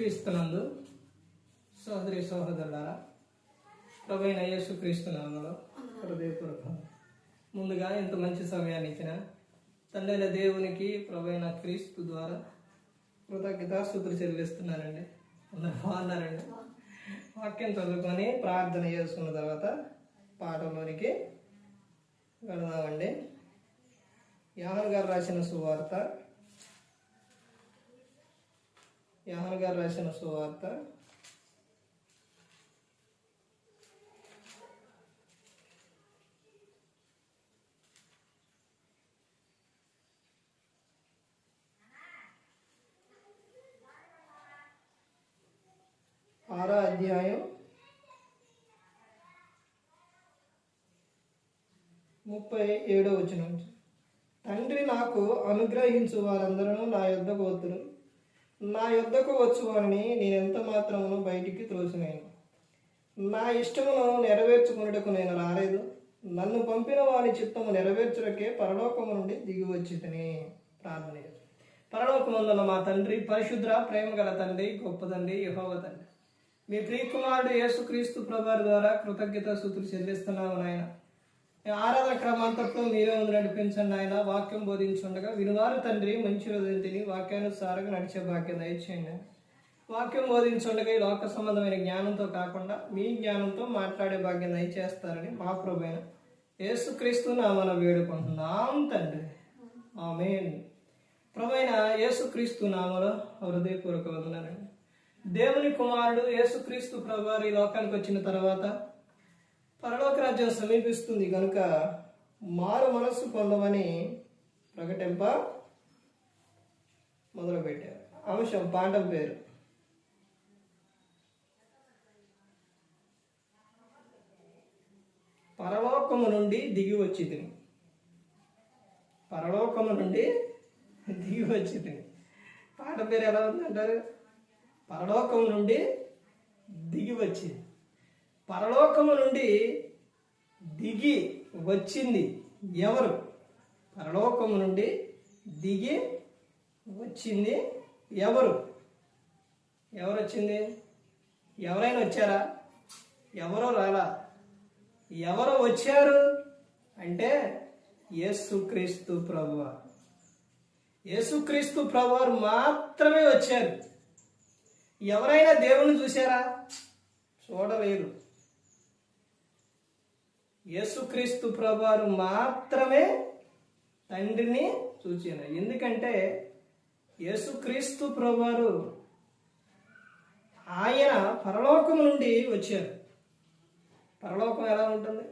క్రీస్తునందు సోదరి సోదరులారా ప్రభైన యేసు క్రీస్తునామలో హృదయపూర్వకం. ముందుగా ఇంత మంచి సమయాన్ని ఇచ్చిన తండ్రైన దేవునికి ప్రభైన క్రీస్తు ద్వారా కృతజ్ఞతాస్తుతులు చెల్లిస్తున్నారండి అందరు బాగున్నారండి? వాక్యం చదువుకొని ప్రార్థన చేసుకున్న తర్వాత పాఠంలోనికి వెళదామండి. యాహన్ గారు రాసిన సువార్త యాహన్ గారు రాసిన సువార్త. ఆరో అధ్యాయం ముప్పై ఏడో వచ్చిన తండ్రి నాకు అనుగ్రహించు వారందరూ నా యొద్దకు వద్దురు నా యొద్దకు వచ్చువాని నేను ఎంత మాత్రమును బయటికి త్రోసినాను. నా ఇష్టమును నెరవేర్చుకున్నటకు నేను రాలేదు. నన్ను పంపిన వారి చిత్తము నెరవేర్చుటకే పరలోకము నుండి దిగి వచ్చి ప్రార్థన పరలోకమందున్న మా తండ్రి పరిశుద్ర ప్రేమ గల తండ్రి గొప్ప తండ్రి యహోవ తండ్రి. మీ ప్రియకుమారుడు యేసుక్రీస్తు ప్రభారి ద్వారా కృతజ్ఞత స్థుతులు చెల్లిస్తున్నాము నాయన. ఆరాధన క్రమాంతట్లో మీరే ఉంది నడిపించండి ఆయన వాక్యం బోధించుండగా వినువారు తండ్రి మంచి హృదయం తిని వాక్యానుసారంగా నడిచే భాగ్యం దయచేయండి. వాక్యం బోధించుండగా ఈ లోక సంబంధమైన జ్ఞానంతో కాకుండా మీ జ్ఞానంతో మాట్లాడే భాగ్యం దయచేస్తారని మా ప్రభైన యేసుక్రీస్తు నామన వేడుకుంటున్నాం తండ్రి. ఆమె ప్రభైన యేసుక్రీస్తు నామలో హృదయపూర్వక వందనాలండి. దేవుని కుమారుడు యేసుక్రీస్తు ప్రభు ఈ లోకానికి వచ్చిన తర్వాత పరలోక రాజ్యం సమీపిస్తుంది కనుక మారు మనస్సు పొందమని ప్రకటింప మొదలుపెట్టారు. అంశం పాఠం పేరు. పరలోకము నుండి దిగి వచ్చి తిని పరలోకము నుండి దిగి వచ్చి తిని పాట పేరు ఎలా ఉందంటారు? పరలోకము నుండి దిగి వచ్చింది. పరలోకము నుండి దిగి వచ్చింది ఎవరు? పరలోకము నుండి దిగి వచ్చింది ఎవరు? ఎవరు వచ్చింది ఎవరైనా వచ్చారా? ఎవరో రాలా? ఎవరు వచ్చారు అంటే యేసుక్రీస్తు ప్రభువ. యేసుక్రీస్తు ప్రభువారు మాత్రమే వచ్చారు. ఎవరైనా దేవుణ్ణి చూశారా? చూడలేరు యేసుక్రీస్తు ప్రభువారు మాత్రమే తండ్రిని చూచిన ఎందుకంటే యేసుక్రీస్తు ప్రభువారు ఆయన పరలోకం నుండి వచ్చారు. పరలోకం ఎలా ఉంటుంది?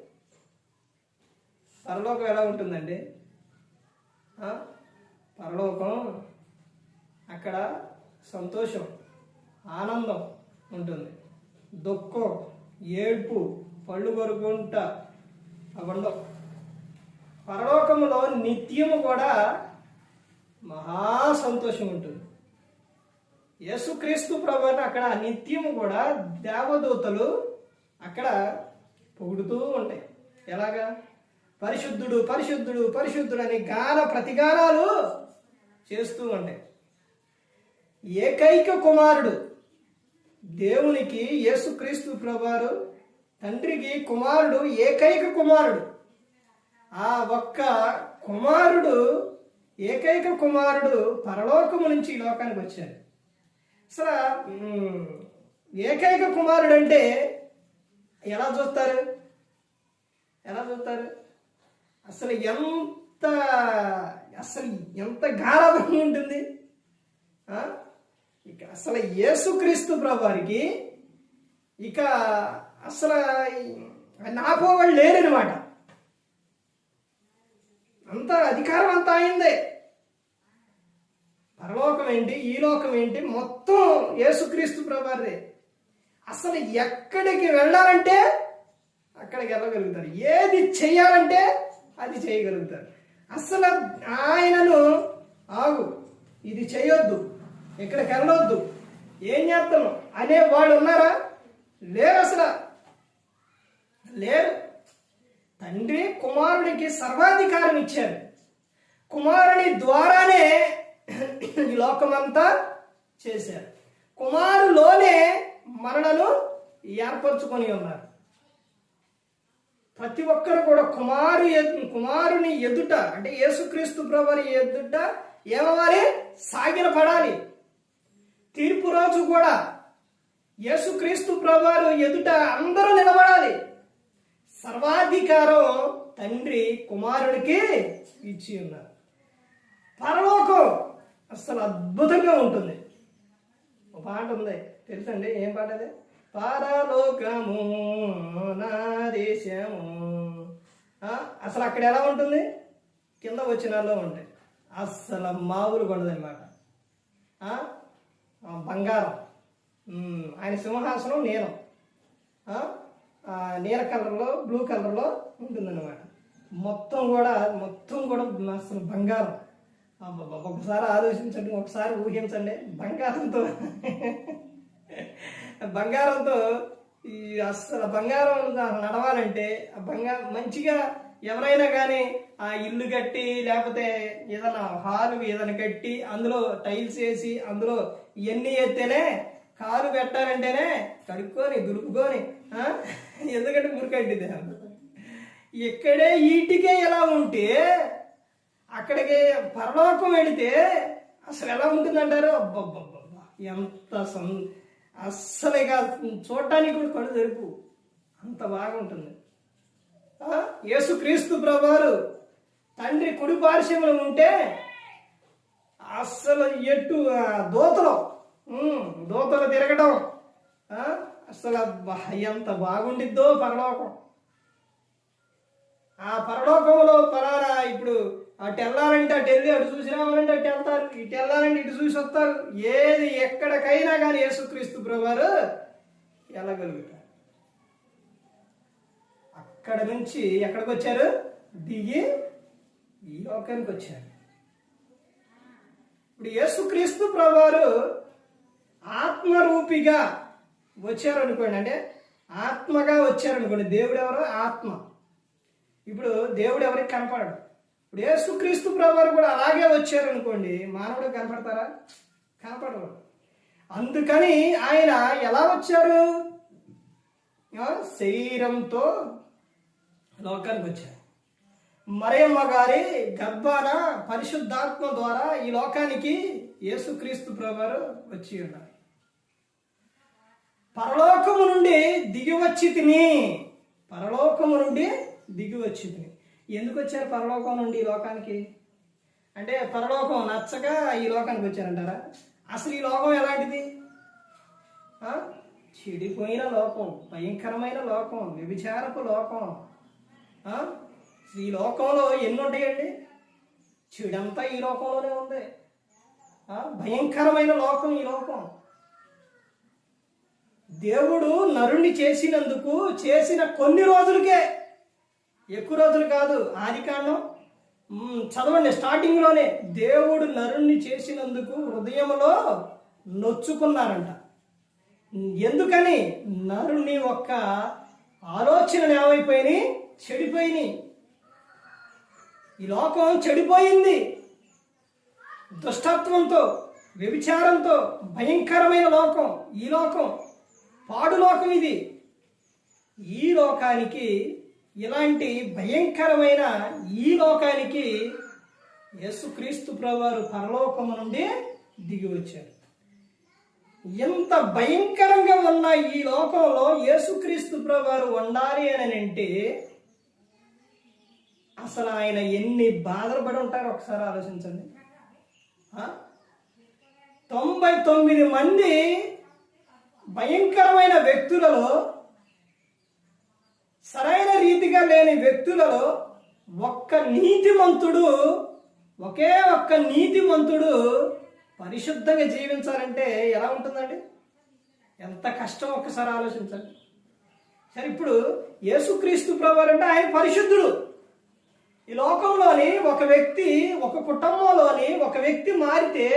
పరలోకం ఎలా ఉంటుందండి? పరలోకం అక్కడ సంతోషం ఆనందం ఉంటుంది. దుఃఖం ఏడ్పు పళ్ళు కొరుకుంటా అవండవు పరలోకంలో నిత్యము కూడా మహా సంతోషం ఉంటుంది. యేసుక్రీస్తు ప్రభుని అక్కడ నిత్యము కూడా దేవదూతలు అక్కడ పొగుడుతూ ఉంటాయి. ఎలాగా? పరిశుద్ధుడు పరిశుద్ధుడు పరిశుద్ధుడు అని గాన ప్రతిగానాలు చేస్తూ ఉంటాయి. ఏకైక కుమారుడు దేవునికి యేసుక్రీస్తు ప్రభువారు తండ్రికి కుమారుడు ఏకైక కుమారుడు. ఆ ఒక్క కుమారుడు ఏకైక కుమారుడు పరలోకము నుంచి ఈ లోకానికి వచ్చాడు. అసలు ఏకైక కుమారుడు అంటే ఎలా చూస్తారు? ఎలా చూస్తారు? అసలు ఎంత అసలు ఎంత గారాభంగా ఉంటుంది? ఇక అసలు యేసుక్రీస్తు ప్రభువారికి ఇక అసలు నాపోవాళ్ళు లేరనమాట అంత అధికారం అంతా అయిందే. పరలోకం ఏంటి? ఈ లోకం ఏంటి? మొత్తం యేసుక్రీస్తు ప్రభారే అసలు ఎక్కడికి వెళ్ళాలంటే అక్కడికి వెళ్ళగలుగుతారు. ఏది చేయాలంటే అది చేయగలుగుతారు. అసలు ఆయనను ఆగు ఇది చేయొద్దు ఇక్కడికి వెళ్ళొద్దు. ఏం చేస్తాను అనే వాళ్ళు ఉన్నారా? లేరు అసలు. లేరు. తండ్రి కుమారునికి సర్వాధికారం ఇచ్చారు కుమారుని ద్వారానే ఈ లోకమంతా చేశారు. కుమారులోనే మరణను ఏర్పరచుకొని ఉన్నారు. ప్రతి ఒక్కరు కూడా కుమారు కుమారుని ఎదుట అంటే యేసుక్రీస్తు ప్రభుని ఎదుట ఏమవ్వాలి? సాగిన పడాలి. తీర్పు రోజు కూడా యేసుక్రీస్తు ప్రభువారు ఎదుట అందరూ నిలబడాలి. సర్వాధికారం తండ్రి కుమారుడికి ఇచ్చి ఉన్నారు. పరలోకం అసలు అద్భుతంగా ఉంటుంది. ఒక పాట ఉంది. తెలుసండి? ఏం పాట అది? పరలోకము నా దేశము. అసలు అక్కడ ఎలా ఉంటుంది? కింద వచ్చినాల్లో ఉంటాయి అస్సలు మామూలు కొండదనమాట బంగారం. ఆయన సింహాసనం నీలం. నీల కలర్లో బ్లూ కలర్లో ఉంటుందన్నమాట. మొత్తం కూడా మొత్తం కూడా అసలు బంగారం. ఒకసారి ఆలోచించండి ఒకసారి ఊహించండి. బంగారంతో బంగారంతో ఈ అసలు బంగారం నడవాలంటే ఆ బంగారం మంచిగా ఎవరైనా కానీ ఆ ఇల్లు కట్టి లేకపోతే ఏదైనా హాలు ఏదైనా కట్టి అందులో టైల్స్ వేసి అందులో ఇవన్నీ ఎత్తేనే కాలు పెట్టాలంటేనే కడుక్కొని దులుపుకొని ఎందుకంటే మురికట్టిది ఇక్కడే ఈటికే ఎలా ఉంటే అక్కడికి పరలోకం వెళితే అసలు ఎలా ఉంటుందంటారు? అబ్బబ్బబ్బబ్బా ఎంత సం అస్సలు ఇక చూడటానికి కూడా కళ్ళు జరుపు అంత బాగుంటుంది. ఆ? యేసుక్రీస్తు ప్రభువారు తండ్రి కుడి పార్శ్వములు ఉంటే అస్సలు ఎట్టు ఆ, దోతలు తిరగడం అసలు ఎంత బాగుండిద్దో పరలోకం. ఆ పరలోకంలో పలానా ఇప్పుడు అటు వెళ్ళాలంటే అటు వెళ్ళి అటు చూసి రావాలంటే అటు వెళ్తారు. ఇటు వెళ్ళాలంటే ఇటు చూసి వస్తారు. ఏది ఎక్కడికైనా కానీ యేసుక్రీస్తు ప్రభువారు వెళ్ళగలుగుతారు. అక్కడ నుంచి ఎక్కడికి వచ్చారు? దిగి ఈ లోకానికి వచ్చారు. ఇప్పుడు యేసుక్రీస్తు ప్రభువారు ఆత్మరూపిగా వచ్చారనుకోండి అంటే ఆత్మగా వచ్చారనుకోండి దేవుడు ఎవరో ఆత్మ. ఇప్పుడు దేవుడు ఎవరికి కనపడడు? ఇప్పుడు యేసుక్రీస్తు ప్రభువారు కూడా అలాగే వచ్చారనుకోండి మానవుడు కనపడతారా? కనపడరు. అందుకని ఆయన ఎలా వచ్చారు? శరీరంతో లోకానికి వచ్చారు. మరేమ్మ గారి గర్భాన పరిశుద్ధాత్మ ద్వారా ఈ లోకానికి యేసుక్రీస్తు ప్రభువారు వచ్చి ఉన్నారు. పరలోకము నుండి దిగివచ్చి తిని పరలోకము నుండి దిగివచ్చి తిని ఎందుకు వచ్చారు పరలోకం నుండి ఈ లోకానికి? అంటే పరలోకం నచ్చక ఈ లోకానికి వచ్చారంటారా? అసలు ఈ లోకం ఎలాంటిది? చెడిపోయిన లోకం భయంకరమైన లోకం వ్యభిచారపు లోకం. ఈ లోకంలో ఎన్ని ఉంటాయండి? చెడంతా ఈ లోకంలోనే ఉంది. భయంకరమైన లోకం ఈ లోకం. దేవుడు నరుణ్ణి చేసినందుకు చేసిన కొన్ని రోజులకే ఎక్కువ రోజులు కాదు ఆదికాండం చదవండి స్టార్టింగ్లోనే దేవుడు నరుణ్ణి చేసినందుకు హృదయంలో నొచ్చుకున్నారంట. ఎందుకని? నరుని ఒక్క ఆలోచనలు ఏమైపోయినాయి? చెడిపోయినాయి. ఈ లోకం చెడిపోయింది. దుష్టత్వంతో వ్యభిచారంతో భయంకరమైన లోకం ఈ లోకం. పాడులోకం ఇది. ఈ లోకానికి ఇలాంటి భయంకరమైన ఈ లోకానికి యేసుక్రీస్తు ప్రభువారు పరలోకము నుండి దిగి వచ్చారు. ఎంత భయంకరంగా ఉన్న ఈ లోకంలో యేసుక్రీస్తు ప్రభువారు ఉండాలి అని అంటే అసలు ఆయన ఎన్ని బాధలు పడి ఉంటారో ఒకసారి ఆలోచించండి. తొంభై తొమ్మిది మంది భయంకరమైన వ్యక్తులలో సరైన రీతిగా లేని వ్యక్తులలో ఒక్క నీతిమంతుడు ఒకే ఒక్క నీతిమంతుడు పరిశుద్ధంగా జీవించాలంటే ఎలా ఉంటుందండి? ఎంత కష్టం ఒక్కసారి ఆలోచించండి. సరే ఇప్పుడు యేసుక్రీస్తు ప్రభు అంటే ఆయన పరిశుద్ధుడు. ఈ లోకంలోని ఒక వ్యక్తి ఒక కుటుంబంలోని ఒక వ్యక్తి మారితే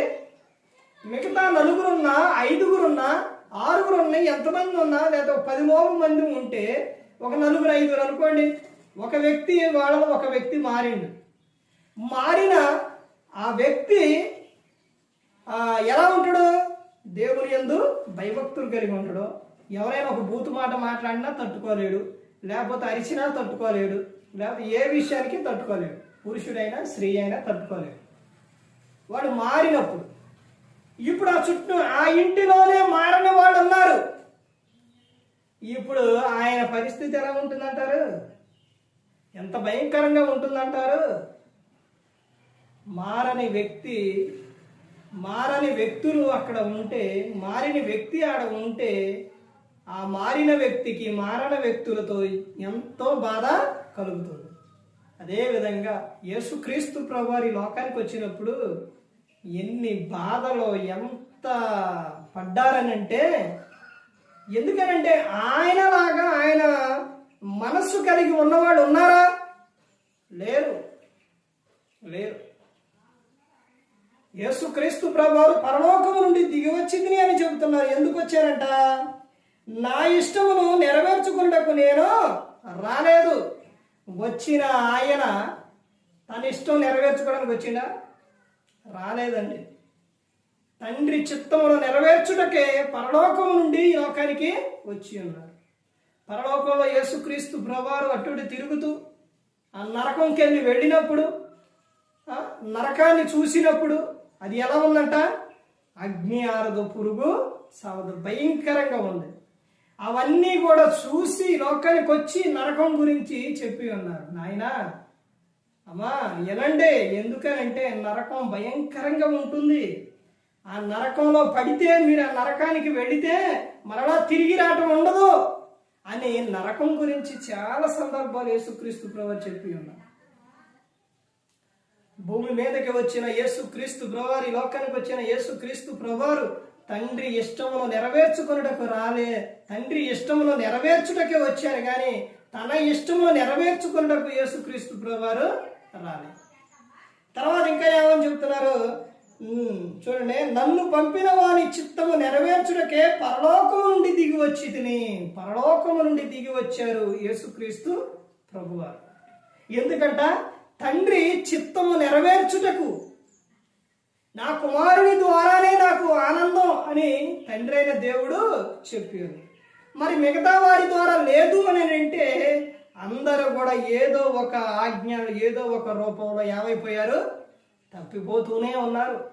మిగతా నలుగురున్నా ఐదుగురున్నా ఆరుగురు ఉన్నాయి ఎంతమంది ఉన్నా లేదా పది మోపు మంది ఉంటే ఒక నలుగురు ఐదుగురు అనుకోండి. ఒక వ్యక్తి వాళ్ళలో ఒక వ్యక్తి మారిండు. మారిన ఆ వ్యక్తి ఎలా ఉంటాడు? దేవుని ఎందు భయభక్తులు కలిగి ఉంటాడు. ఎవరైనా ఒక బూతు మాట మాట్లాడినా తట్టుకోలేడు. లేకపోతే అరిచినా తట్టుకోలేడు. లేకపోతే ఏ విషయానికి తట్టుకోలేడు. పురుషుడైనా స్త్రీ అయినా తట్టుకోలేడు. వాడు మారినప్పుడు ఇప్పుడు ఆ చుట్టూ ఆ ఇంటిలోనే మారని వాళ్ళు ఉన్నారు. ఇప్పుడు ఆయన పరిస్థితి ఎలా ఉంటుందంటారు? ఎంత భయంకరంగా ఉంటుందంటారు? మారని వ్యక్తి మారని వ్యక్తులు అక్కడ ఉంటే మారిన వ్యక్తి ఆడ ఉంటే ఆ మారిన వ్యక్తికి మారిన వ్యక్తులతో ఎంతో బాధ కలుగుతుంది. అదేవిధంగా యేసుక్రీస్తు ప్రభువారి లోకానికి వచ్చినప్పుడు ఎన్ని బాధలో ఎంత పడ్డారనంటే ఎందుకనంటే ఆయనలాగా ఆయన మనస్సు కలిగి ఉన్నవాడు ఉన్నారా? లేరు. లేరు. యేసుక్రీస్తు ప్రభువారు పరలోకము నుండి దిగి వచ్చింది అని చెబుతున్నారు. ఎందుకు వచ్చారంట? నా ఇష్టమును నెరవేర్చుకున్నకు నేను రాలేదు. వచ్చిన ఆయన తన ఇష్టం నెరవేర్చుకోవడానికి వచ్చిందా రాలేదండి. తండ్రి చిత్తమును నెరవేర్చుటకే పరలోకం నుండి ఈ లోకానికి వచ్చి ఉన్నారు. పరలోకంలో యేసుక్రీస్తు ప్రభువారు అట్టుడి తిరుగుతూ ఆ నరకంకి వెళ్ళి వెళ్ళినప్పుడు నరకాన్ని చూసినప్పుడు అది ఎలా ఉందంట? అగ్ని ఆరదు పురుగు సవదు. భయంకరంగా ఉంది. అవన్నీ కూడా చూసి లోకానికి వచ్చి నరకం గురించి చెప్పి ఉన్నారు. నాయనా అమ్మా ఎనండి ఎందుకనంటే నరకం భయంకరంగా ఉంటుంది. ఆ నరకంలో పడితే మీరు ఆ నరకానికి వెళితే మరలా తిరిగి రావటం ఉండదు అని నరకం గురించి చాలా సందర్భాలు యేసుక్రీస్తు ప్రభు చెప్పి ఉన్నారు. భూమి మీదకి వచ్చిన యేసుక్రీస్తు బ్రవారు ఈ లోకానికి వచ్చిన యేసుక్రీస్తు ప్రభువారు తండ్రి ఇష్టమును నెరవేర్చుకున్నటకు రాలే. తండ్రి ఇష్టమును నెరవేర్చుటకే వచ్చారు కానీ తన ఇష్టమును నెరవేర్చుకున్నటకు యేసుక్రీస్తు ప్రభువారు రాలే. తర్వాత ఇంకా ఏమని చెప్తున్నారు? చూడండి. నన్ను పంపిన వాని చిత్తము నెరవేర్చుటకే పరలోకము నుండి దిగి వచ్చి తిని పరలోకము నుండి దిగి వచ్చారు యేసుక్రీస్తు ప్రభువారు. ఎందుకంట? తండ్రి చిత్తము నెరవేర్చుటకు నా కుమారుని ద్వారానే నాకు ఆనందం అని తండ్రి అయిన దేవుడు చెప్పారు మరి మిగతా వారి ద్వారా లేదు అని అంటే అందరూ కూడా ఏదో ఒక ఆజ్ఞ ఏదో ఒక రూపంలో ఏమైపోయారు? తప్పిపోతూనే ఉన్నారు.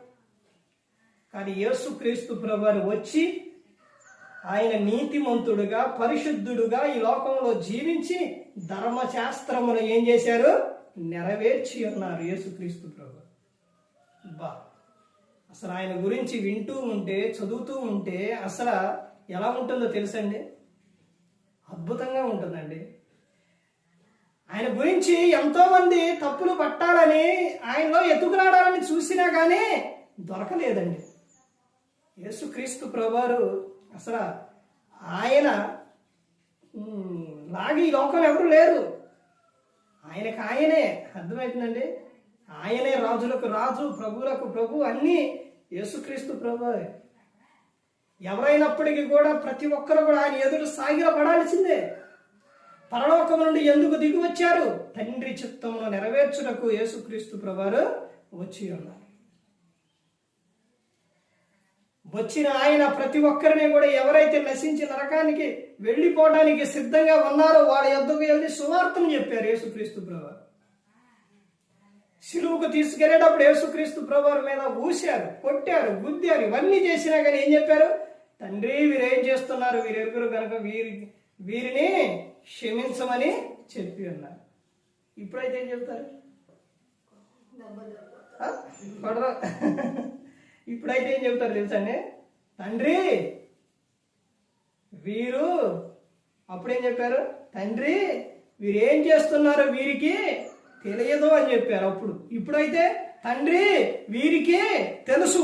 కానీ యేసుక్రీస్తు ప్రభువారు వచ్చి ఆయన నీతిమంతుడుగా పరిశుద్ధుడుగా ఈ లోకంలో జీవించి ధర్మశాస్త్రమును ఏం చేశారు? నెరవేర్చి ఉన్నారు యేసుక్రీస్తు ప్రభు బా అసలు ఆయన గురించి వింటూ ఉంటే చదువుతూ ఉంటే అసలు ఎలా ఉంటుందో తెలుసండి? అద్భుతంగా ఉంటుందండి. ఆయన గురించి ఎంతో మంది తప్పులు పట్టాలని ఆయనలో ఎత్తుకురాడాలని చూసినా కానీ దొరకలేదండి. యేసుక్రీస్తు ప్రభువారు అసలు ఆయన లాగి ఈ లోకం ఎవరు లేరు. ఆయనకు ఆయనే అర్థమవుతుందండి ఆయనే రాజులకు రాజు ప్రభువులకు ప్రభు అన్నీ యేసుక్రీస్తు ప్రభు ఎవరైనప్పటికీ కూడా ప్రతి ఒక్కరు కూడా ఆయన ఎదురు సాగిలపడాల్సిందే. పడాల్సిందే పరలోకం నుండి ఎందుకు దిగి వచ్చారు? తండ్రి చిత్తమును నెరవేర్చుటకు యేసుక్రీస్తు ప్రభువారు వచ్చి ఉన్నారు. వచ్చిన ఆయన ప్రతి ఒక్కరిని కూడా ఎవరైతే నశించి నరకానికి వెళ్ళిపోవడానికి సిద్ధంగా ఉన్నారో వాళ్ళ యొద్దకు వెళ్ళి సువార్తను చెప్పారు యేసుక్రీస్తు ప్రభు సిలువుకు తీసుకెళ్ళేటప్పుడు యేసుక్రీస్తు ప్రభువారి మీద ఊశారు కొట్టారు గుద్దారు ఇవన్నీ చేసినా కానీ ఏం చెప్పారు? తండ్రి వీరేం చేస్తున్నారు? వీరెరుగురు కనుక వీరి వీరిని క్షమించమని చెప్పి ఉన్నారు ఇప్పుడైతే ఏం చెప్తారు కొడరా ఇప్పుడైతే ఏం చెప్తారు తెలుసండి? తండ్రి వీరు అప్పుడేం చెప్పారు? తండ్రి వీరు ఏం చేస్తున్నారో వీరికి తెలియదు అని చెప్పారు అప్పుడు. ఇప్పుడైతే తండ్రి వీరికి తెలుసు.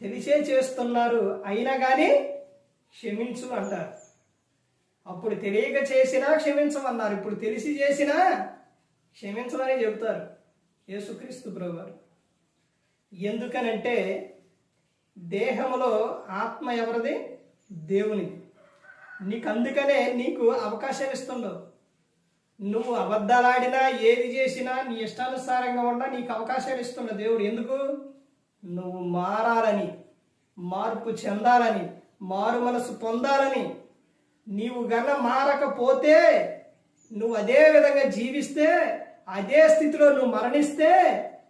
తెలిసే చేస్తున్నారు. అయినా కానీ క్షమించు అంటారు. అప్పుడు తెలియక చేసినా క్షమించమన్నారు. ఇప్పుడు తెలిసి చేసినా క్షమించమని చెబుతారు. యేసుక్రీస్తు ప్రభువారు. ఎందుకనంటే దేహంలో ఆత్మ ఎవరిది? దేవుని. నీకు అందుకనే నీకు అవకాశం ఇస్తుండవు. నువ్వు అబద్ధాలాడినా ఏది చేసినా నీ ఇష్టానుసారంగా ఉన్నా నీకు అవకాశాలు ఇస్తుండ దేవుడు ఎందుకు? నువ్వు మారాలని మార్పు చెందాలని మారు మనసు పొందాలని నీవు గన మారకపోతే నువ్వు అదే విధంగా జీవిస్తే అదే స్థితిలో నువ్వు మరణిస్తే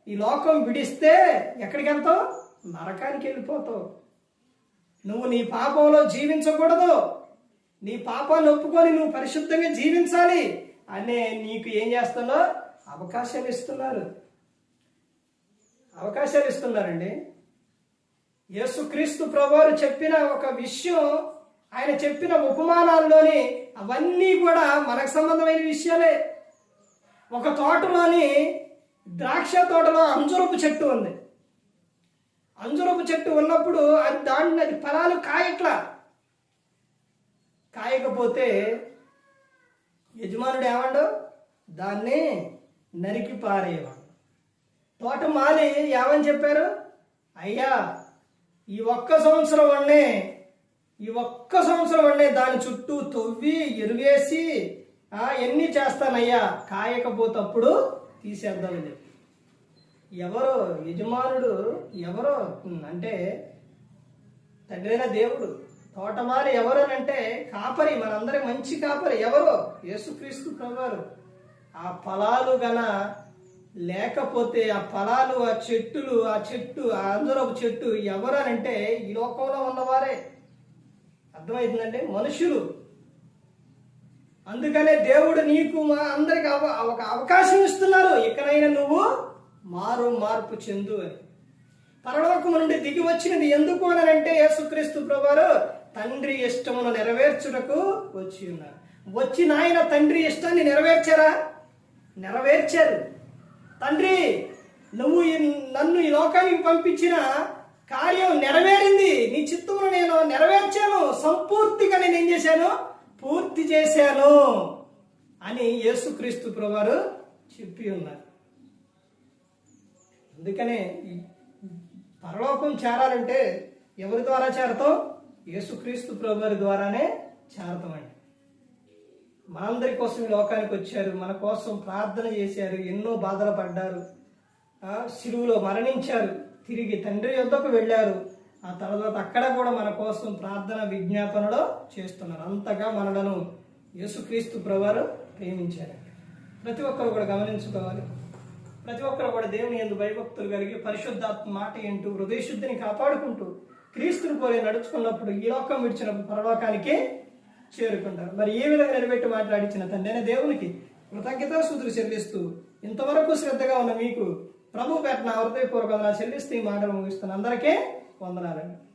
ఈ లోకం విడిస్తే ఎక్కడికి వెళ్తావు? నరకానికి వెళ్ళిపోతావు. నువ్వు నీ పాపంలో జీవించకూడదు. నీ పాపాన్ని ఒప్పుకొని నువ్వు పరిశుద్ధంగా జీవించాలి అనే నీకు ఏం చేస్తున్నా అవకాశాలు ఇస్తున్నారు. అవకాశాలు ఇస్తున్నారండి. యేసుక్రీస్తు ప్రభువారు చెప్పిన ఒక విషయం ఆయన చెప్పిన ఉపమానాల్లోని అవన్నీ కూడా మనకు సంబంధమైన విషయాలే. ఒక తోటలోని ద్రాక్ష తోటలో అంజురపు చెట్టు ఉంది. అంజురపు చెట్టు ఉన్నప్పుడు అది దాని అది ఫలాలు కాయట్లా. కాయకపోతే యజమానుడు ఏమండు? దాన్ని నరికి పారేయవాడు తోట మాలి ఏమని చెప్పారు? అయ్యా ఈ ఒక్క సంవత్సరం వన్నే ఈ ఒక్క సంవత్సరం వన్నే దాని చుట్టూ తవ్వి ఎరువేసి ఎన్ని చేస్తానయ్యా? కాయకపోతే అప్పుడు తీసేద్దామని చెప్పి. ఎవరో యజమానుడు ఎవరో అంటే తండ్రైన దేవుడు తోటమారి ఎవరు అని అంటే కాపరి మనందరి మంచి కాపరి ఎవరో? యేసుక్రీస్తు ప్రభువారు. ఆ ఫలాలు గన లేకపోతే ఆ ఫలాలు ఆ చెట్టులు ఆ చెట్టు ఆ అందరపు చెట్టు ఎవరు అని అంటే ఈ లోకంలో ఉన్నవారే. అర్థమవుతుందంటే మనుషులు. అందుకనే దేవుడు నీకు మా అందరికి అవ ఒక అవకాశం ఇస్తున్నారు. ఇకనైనా నువ్వు మారు మార్పు చెందు అని. పరలోకము నుండి దిగి వచ్చినది ఎందుకు అని అంటే యేసుక్రీస్తు ప్రభువారు తండ్రి ఇష్టమును నెరవేర్చుటకు వచ్చి ఉన్నారు. వచ్చిన ఆయన తండ్రి ఇష్టాన్ని నెరవేర్చారా? నెరవేర్చారు. తండ్రి నువ్వు నన్ను ఈ లోకానికి పంపించిన కార్యం నెరవేరి నీ చిత్తమును నేను నెరవేర్చాను సంపూర్తిగా నేను పూర్తి చేశాను అని యేసుక్రీస్తు ప్రభువారు చెప్పి ఉన్నారు. అందుకనే పరలోకం చేరాలంటే ఎవరి ద్వారా చేరతాం? యేసుక్రీస్తు ప్రభువారి ద్వారానే చేరతామండి. మనందరి కోసం ఈ లోకానికి వచ్చారు. మన కోసం ప్రార్థన చేశారు. ఎన్నో బాధలు పడ్డారు. ఆ, శిలువులో మరణించారు. తిరిగి తండ్రి యొద్దకు వెళ్ళారు. ఆ తర్వాత అక్కడ కూడా మన కోసం ప్రార్థన విజ్ఞాపనలో చేస్తున్నారు. అంతగా మనలను యేసుక్రీస్తు ప్రభువారు ప్రేమించారు. ప్రతి ఒక్కరు కూడా గమనించుకోవాలి. ప్రతి ఒక్కరు కూడా దేవుని ఎందు భయభక్తులు కలిగి పరిశుద్ధాత్మ మాట ఏంటూ హృదయశుద్ధిని కాపాడుకుంటూ క్రీస్తుని పోలి నడుచుకున్నప్పుడు ఈ లోకం విడిచినప్పుడు పరలోకానికి చేరుకుంటారు. మరి ఏ విధంగా నిలబెట్టి మాట్లాడించిన తండ్రి దేవునికి కృతజ్ఞత సూత్రులు చెల్లిస్తూ ఇంతవరకు శ్రద్ధగా ఉన్న మీకు ప్రభు పెట్టిన నా హృదయపూర్వకంగా చెల్లిస్తూ ఈ మాటలు ముగిస్తున్న అందరికీ వందనాలండి.